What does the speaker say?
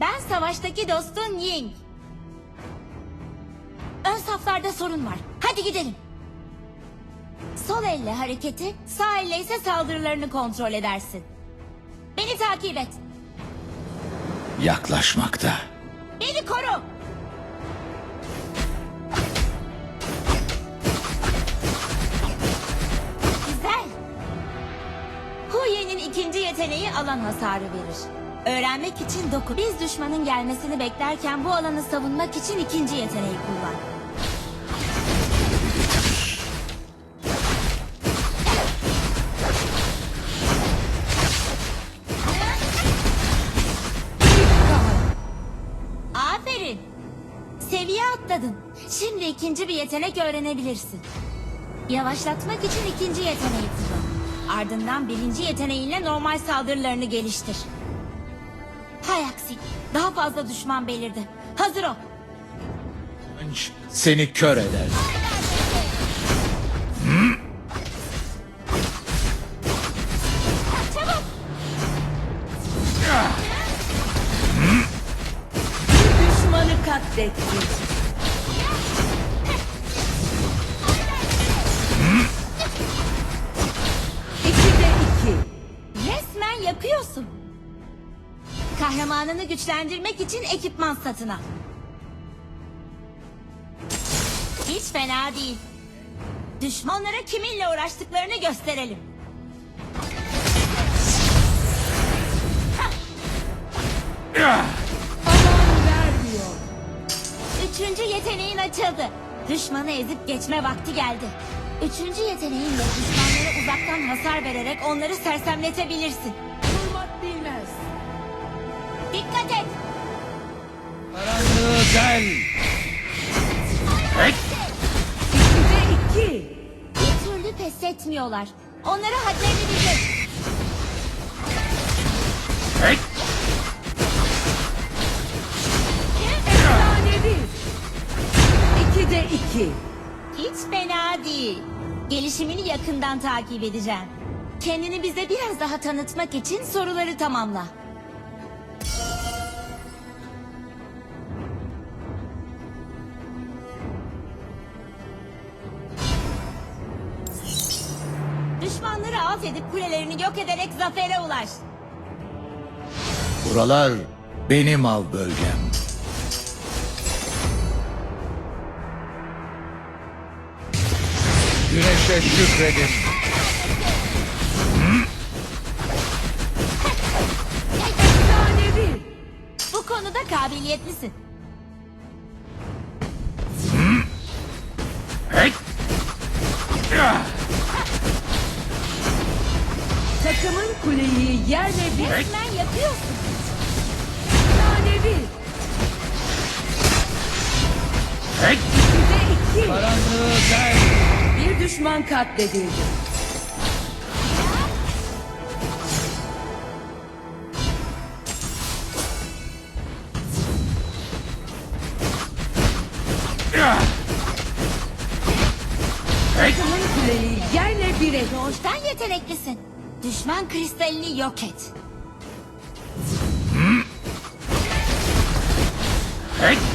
Ben savaştaki dostun Ying. Ön saflarda sorun var. Hadi gidelim. Sol elle hareketi, sağ elle ise saldırılarını kontrol edersin. Beni takip et. Yaklaşmakta. Beni koru. İkinci yeteneği alan hasarı verir. Öğrenmek için doku. Biz düşmanın gelmesini beklerken bu alanı savunmak için ikinci yeteneği kullan. Aferin. Seviye atladın. Şimdi ikinci bir yetenek öğrenebilirsin. Yavaşlatmak için ikinci yeteneği kullan. Ardından birinci yeteneğinle normal saldırılarını geliştir. Hay aksi. Daha fazla düşman belirdi. Hazır ol. Kılıç Seni kör eder. Düşmanı katletti. Resmen yakıyorsun. Kahramanını güçlendirmek için ekipman satın al. Hiç fena değil. Düşmanlara kiminle uğraştıklarını gösterelim. Aman vermiyor. Üçüncü yeteneğin açıldı. Düşmanı ezip geçme vakti geldi. Üçüncü yeteneğinle düşmanlara uzaktan hasar vererek onları sersemletebilirsin. Durmak bilmez. Dikkat et. Karanlığı del. İkide iki. Bir türlü pes etmiyorlar. Onlara hadlerini bildir. Efsanevi. İkide iki. Hiç fena değil. Gelişimini yakından takip edeceğim. Kendini bize biraz daha tanıtmak için soruları tamamla. Düşmanları alt edip kulelerini yok ederek zafere ulaş. Buralar benim av bölgem. Güneşe şükredin. Bu konuda kabiliyetlisin. Takımın kuleyi yerle bir. Resmen yapıyorsun. Efsanevi. İkide düşman katledildi. Takımın kuleyi yerle bir et. Doğuştan yeteneklisin. Düşman kristalini yok et. Hey!